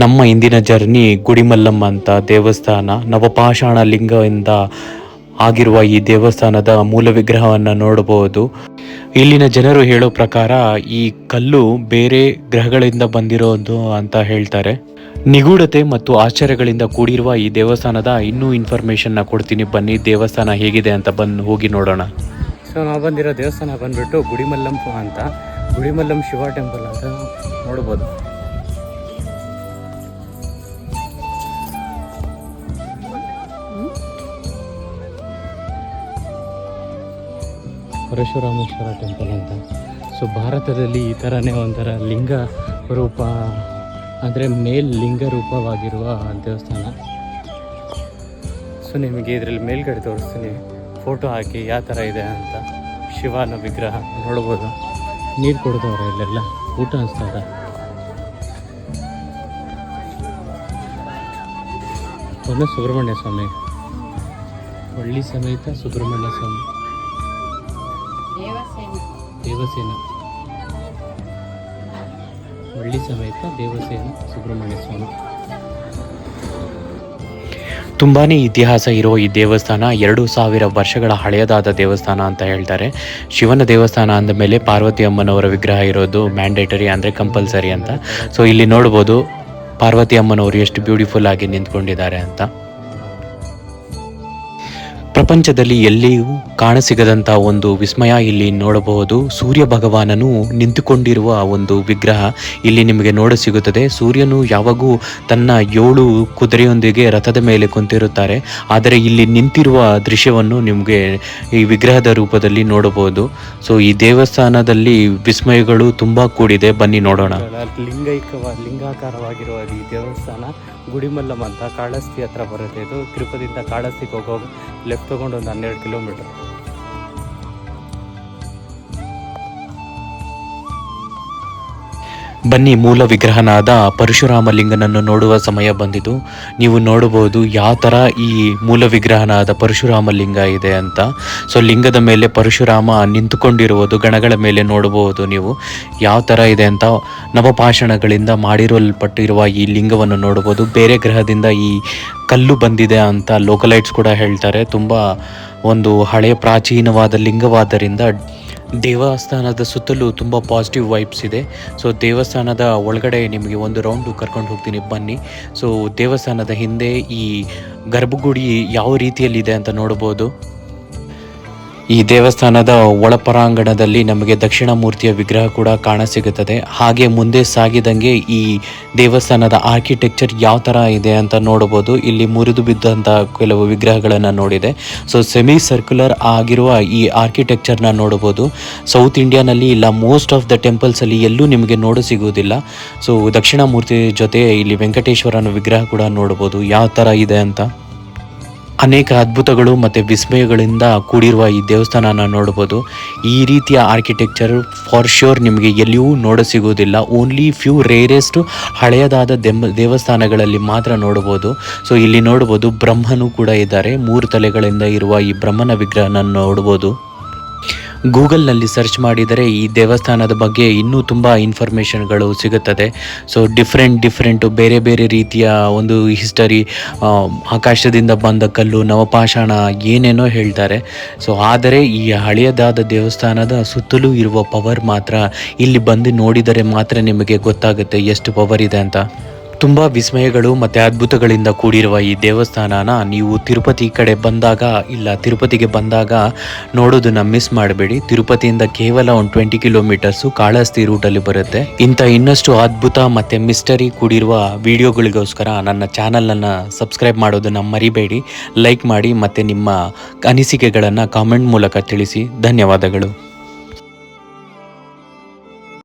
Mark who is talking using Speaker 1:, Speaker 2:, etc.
Speaker 1: ನಮ್ಮ ಇಂದಿನ ಜರ್ನಿ ಗುಡಿಮಲ್ಲಮ್ಮ ಅಂತ ದೇವಸ್ಥಾನ, ನವಪಾಷಾಣ ಲಿಂಗದಿಂದ ಆಗಿರುವ ಈ ದೇವಸ್ಥಾನದ ಮೂಲ ವಿಗ್ರಹವನ್ನು ನೋಡಬಹುದು. ಇಲ್ಲಿನ ಜನರು ಹೇಳೋ ಪ್ರಕಾರ ಈ ಕಲ್ಲು ಬೇರೆ ಗ್ರಹಗಳಿಂದ ಬಂದಿರೋದು ಅಂತ ಹೇಳ್ತಾರೆ. ನಿಗೂಢತೆ ಮತ್ತು ಆಶ್ಚರ್ಯಗಳಿಂದ ಕೂಡಿರುವ ಈ ದೇವಸ್ಥಾನದ ಇನ್ನೂ ಇನ್ಫಾರ್ಮೇಶನ್ನ ಕೊಡ್ತೀನಿ. ಬನ್ನಿ, ದೇವಸ್ಥಾನ ಹೇಗಿದೆ ಅಂತ ಬಂದು ಹೋಗಿ ನೋಡೋಣ.
Speaker 2: ಸೊ ನಾವು ಬಂದಿರೋ ದೇವಸ್ಥಾನ ಬಂದ್ಬಿಟ್ಟು ಗುಡಿಮಲ್ಲಂ ಅಂತ. ಗುಡಿಮಲ್ಲಂ ಶಿವ ಟೆಂಪಲ್ ಅಂತ ನೋಡ್ಬೋದು. ಪರಶುರಾಮೇಶ್ವರ ಟೆಂಪಲ್ ಅಂತ. ಸೊ ಭಾರತದಲ್ಲಿ ಈ ಥರನೇ ಒಂಥರ ಲಿಂಗ ರೂಪ, ಅಂದರೆ ಮೇಲ್ ಲಿಂಗ ರೂಪವಾಗಿರುವ ದೇವಸ್ಥಾನ. ಸೊ ನಿಮಗೆ ಇದರಲ್ಲಿ ಮೇಲ್ಗಡೆ ತೋರಿಸ್ತೀನಿ. ಫೋಟೋ ಹಾಕಿ ಯಾವ ಥರ ಇದೆ ಅಂತ. ಶಿವನ ವಿಗ್ರಹ ನೋಡ್ಬೋದು. ನೀರು ಕೊಡ್ತವ್ರೆ ಇಲ್ಲೆಲ್ಲ. ಊಟ ಅನ್ಸ್ತದ. ಒಂದು ಸುಬ್ರಹ್ಮಣ್ಯ ಸ್ವಾಮಿ. ಹಳ್ಳಿ ಸಮೇತ ಸುಬ್ರಹ್ಮಣ್ಯ ಸ್ವಾಮಿ. ದೇವಸೇನ. ಒಳ್ಳಿ ಸಮೇತ ದೇವಸೇನ ಸುಬ್ರಹ್ಮಣ್ಯ ಸ್ವಾಮಿ.
Speaker 1: ತುಂಬಾ ಇತಿಹಾಸ ಇರೋ ಈ ದೇವಸ್ಥಾನ ಎರಡು ಸಾವಿರ ವರ್ಷಗಳ ಹಳೆಯದಾದ ದೇವಸ್ಥಾನ ಅಂತ ಹೇಳ್ತಾರೆ. ಶಿವನ ದೇವಸ್ಥಾನ ಅಂದ ಮೇಲೆ ಪಾರ್ವತಿ ಅಮ್ಮನವರ ವಿಗ್ರಹ ಇರೋದು ಮ್ಯಾಂಡೇಟರಿ ಅಂದರೆ ಕಂಪಲ್ಸರಿ ಅಂತ. ಸೊ ಇಲ್ಲಿ ನೋಡ್ಬೋದು ಪಾರ್ವತಿ ಅಮ್ಮನವರು ಎಷ್ಟು ಬ್ಯೂಟಿಫುಲ್ ಆಗಿ ನಿಂತ್ಕೊಂಡಿದ್ದಾರೆ ಅಂತ. ಪ್ರಪಂಚದಲ್ಲಿ ಎಲ್ಲಿಯೂ ಕಾಣಸಿಗದಂತಹ ಒಂದು ವಿಸ್ಮಯ ಇಲ್ಲಿ ನೋಡಬಹುದು. ಸೂರ್ಯ ಭಗವಾನನು ನಿಂತುಕೊಂಡಿರುವ ಒಂದು ವಿಗ್ರಹ ಇಲ್ಲಿ ನಿಮಗೆ ನೋಡ ಸಿಗುತ್ತದೆ. ಸೂರ್ಯನು ಯಾವಾಗೂ ತನ್ನ ಏಳು ಕುದುರೆಯೊಂದಿಗೆ ರಥದ ಮೇಲೆ ಕುಂತಿರುತ್ತಾರೆ. ಆದರೆ ಇಲ್ಲಿ ನಿಂತಿರುವ ದೃಶ್ಯವನ್ನು ನಿಮಗೆ ಈ ವಿಗ್ರಹದ ರೂಪದಲ್ಲಿ ನೋಡಬಹುದು. ಸೊ ಈ ದೇವಸ್ಥಾನದಲ್ಲಿ ವಿಸ್ಮಯಗಳು ತುಂಬಾ ಕೂಡಿದೆ. ಬನ್ನಿ ನೋಡೋಣ.
Speaker 2: ಲಿಂಗಾಕಾರವಾಗಿರುವ ಈ ದೇವಸ್ಥಾನ ಗುಡಿಮಲ್ಲಮ್ಮ ಅಂತ ಕಾಳಸ್ತಿ ಹತ್ರ ಬರುತ್ತೆ. ಇದು ತಿರುಪತಿಯಿಂದ ಕಾಳಸ್ತಿಗೆ ಹೋಗೋ ಲೆಫ್ಟ್ ತೊಗೊಂಡು ಒಂದು ಹನ್ನೆರಡು ಕಿಲೋಮೀಟರ್.
Speaker 1: ಬನ್ನಿ ಮೂಲ ವಿಗ್ರಹನಾದ ಪರಶುರಾಮ ಲಿಂಗನನ್ನು ನೋಡುವ ಸಮಯ ಬಂದಿತು. ನೀವು ನೋಡಬಹುದು ಯಾವ ಥರ ಈ ಮೂಲ ವಿಗ್ರಹನಾದ ಪರಶುರಾಮ ಲಿಂಗ ಇದೆ ಅಂತ. ಸೊ ಲಿಂಗದ ಮೇಲೆ ಪರಶುರಾಮ ನಿಂತುಕೊಂಡಿರುವುದು, ಗಣಗಳ ಮೇಲೆ ನೋಡಬಹುದು ನೀವು ಯಾವ ಥರ ಇದೆ ಅಂತ. ನವಪಾಷಣಗಳಿಂದ ಮಾಡಿರಲ್ಪಟ್ಟಿರುವ ಈ ಲಿಂಗವನ್ನು ನೋಡಬಹುದು. ಬೇರೆ ಗ್ರಹದಿಂದ ಈ ಕಲ್ಲು ಬಂದಿದೆ ಅಂತ ಲೋಕಲೈಟ್ಸ್ ಕೂಡ ಹೇಳ್ತಾರೆ. ತುಂಬ ಒಂದು ಹಳೆಯ ಪ್ರಾಚೀನವಾದ ಲಿಂಗವಾದ್ದರಿಂದ ದೇವಸ್ಥಾನದ ಸುತ್ತಲೂ ತುಂಬ ಪಾಸಿಟಿವ್ ವೈಬ್ಸ್ ಇದೆ. ಸೊ ದೇವಸ್ಥಾನದ ಒಳಗಡೆ ನಿಮಗೆ ಒಂದು ರೌಂಡು ಕರ್ಕೊಂಡು ಹೋಗ್ತೀನಿ. ಬನ್ನಿ. ಸೊ ದೇವಸ್ಥಾನದ ಹಿಂದೆ ಈ ಗರ್ಭಗುಡಿ ಯಾವ ರೀತಿಯಲ್ಲಿದೆ ಅಂತ ನೋಡ್ಬೋದು ಈ ದೇವಸ್ಥಾನದ ಒಳಪರಾಂಗಣದಲ್ಲಿ ನಮಗೆ ದಕ್ಷಿಣ ಮೂರ್ತಿಯ ವಿಗ್ರಹ ಕೂಡ ಕಾಣಸಿಗುತ್ತದೆ ಹಾಗೆ ಮುಂದೆ ಸಾಗಿದಂಗೆ ಈ ದೇವಸ್ಥಾನದ ಆರ್ಕಿಟೆಕ್ಚರ್ ಯಾವ ಥರ ಇದೆ ಅಂತ ನೋಡಬಹುದು. ಇಲ್ಲಿ ಮುರಿದು ಬಿದ್ದಂಥ ಕೆಲವು ವಿಗ್ರಹಗಳನ್ನು ನೋಡಿದೆ. ಸೊ ಸೆಮಿ ಸರ್ಕ್ಯುಲರ್ ಆಗಿರುವ ಈ ಆರ್ಕಿಟೆಕ್ಚರ್ನ ನೋಡಬಹುದು. ಸೌತ್ ಇಂಡಿಯಾನಲ್ಲಿ ಇಲ್ಲ ಮೋಸ್ಟ್ ಆಫ್ ದ ಟೆಂಪಲ್ಸ್ ಅಲ್ಲಿ ಎಲ್ಲೂ ನಿಮಗೆ ನೋಡ ಸಿಗುವುದಿಲ್ಲ. ಸೊ ದಕ್ಷಿಣ ಮೂರ್ತಿ ಜೊತೆ ಇಲ್ಲಿ ವೆಂಕಟೇಶ್ವರನ ವಿಗ್ರಹ ಕೂಡ ನೋಡಬಹುದು. ಯಾವ ಥರ ಇದೆ ಅಂತ. ಅನೇಕ ಅದ್ಭುತಗಳು ಮತ್ತು ವಿಸ್ಮಯಗಳಿಂದ ಕೂಡಿರುವ ಈ ದೇವಸ್ಥಾನನ ನೋಡ್ಬೋದು ಈ ರೀತಿಯ ಆರ್ಕಿಟೆಕ್ಚರ್ ಫಾರ್ ಶ್ಯೂರ್ ನಿಮಗೆ ಎಲ್ಲಿಯೂ ನೋಡ ಸಿಗುವುದಿಲ್ಲ. ಓನ್ಲಿ ಫ್ಯೂ ರೇರೆಸ್ಟ್ ಹಳೆಯದಾದ ದೇವಸ್ಥಾನಗಳಲ್ಲಿ ಮಾತ್ರ ನೋಡ್ಬೋದು ಸೊ ಇಲ್ಲಿ ನೋಡ್ಬೋದು ಬ್ರಹ್ಮನು ಕೂಡ ಇದ್ದಾರೆ. ಮೂರು ತಲೆಗಳಿಂದ ಇರುವ ಈ ಬ್ರಹ್ಮನ ವಿಗ್ರಹನ ನೋಡ್ಬೋದು ಗೂಗಲ್ನಲ್ಲಿ ಸರ್ಚ್ ಮಾಡಿದರೆ ಈ ದೇವಸ್ಥಾನದ ಬಗ್ಗೆ ಇನ್ನೂ ತುಂಬ ಇನ್ಫಾರ್ಮೇಷನ್ಗಳು ಸಿಗುತ್ತದೆ. ಸೊ, ಡಿಫ್ರೆಂಟ್ ಡಿಫ್ರೆಂಟು ಬೇರೆ ಬೇರೆ ರೀತಿಯ ಒಂದು ಹಿಸ್ಟರಿ ಆಕಾಶದಿಂದ ಬಂದ ಕಲ್ಲು, ನವಪಾಷಾಣ ಏನೇನೋ ಹೇಳ್ತಾರೆ. ಸೊ, ಆದರೆ ಈ ಹಳೆಯದಾದ ದೇವಸ್ಥಾನದ ಸುತ್ತಲೂ ಇರುವ ಪವರ್ ಮಾತ್ರ ಇಲ್ಲಿ ಬಂದು ನೋಡಿದರೆ ಮಾತ್ರ ನಿಮಗೆ ಗೊತ್ತಾಗುತ್ತೆ ಎಷ್ಟು ಪವರ್ ಇದೆ ಅಂತ. ತುಂಬ ವಿಸ್ಮಯಗಳು ಮತ್ತು ಅದ್ಭುತಗಳಿಂದ ಕೂಡಿರುವ ಈ ದೇವಸ್ಥಾನನ ನೀವು ತಿರುಪತಿ ಕಡೆ ಬಂದಾಗ, ಇಲ್ಲ ತಿರುಪತಿಗೆ ಬಂದಾಗ ನೋಡೋದನ್ನ ಮಿಸ್ ಮಾಡಬೇಡಿ. ತಿರುಪತಿಯಿಂದ ಕೇವಲ ಒಂದು ಟ್ವೆಂಟಿ ಕಿಲೋಮೀಟರ್ಸು ಕಾಳಹಸ್ತಿ ರೂಟಲ್ಲಿ ಬರುತ್ತೆ. ಇಂಥ ಇನ್ನಷ್ಟು ಅದ್ಭುತ ಮತ್ತು ಮಿಸ್ಟರಿ ಕೂಡಿರುವ ವಿಡಿಯೋಗಳಿಗೋಸ್ಕರ ನನ್ನ ಚಾನಲನ್ನು ಸಬ್ಸ್ಕ್ರೈಬ್ ಮಾಡೋದನ್ನು ಮರಿಬೇಡಿ. ಲೈಕ್ ಮಾಡಿ ಮತ್ತು ನಿಮ್ಮ ಅನಿಸಿಕೆಗಳನ್ನು ಕಾಮೆಂಟ್ ಮೂಲಕ ತಿಳಿಸಿ. ಧನ್ಯವಾದಗಳು.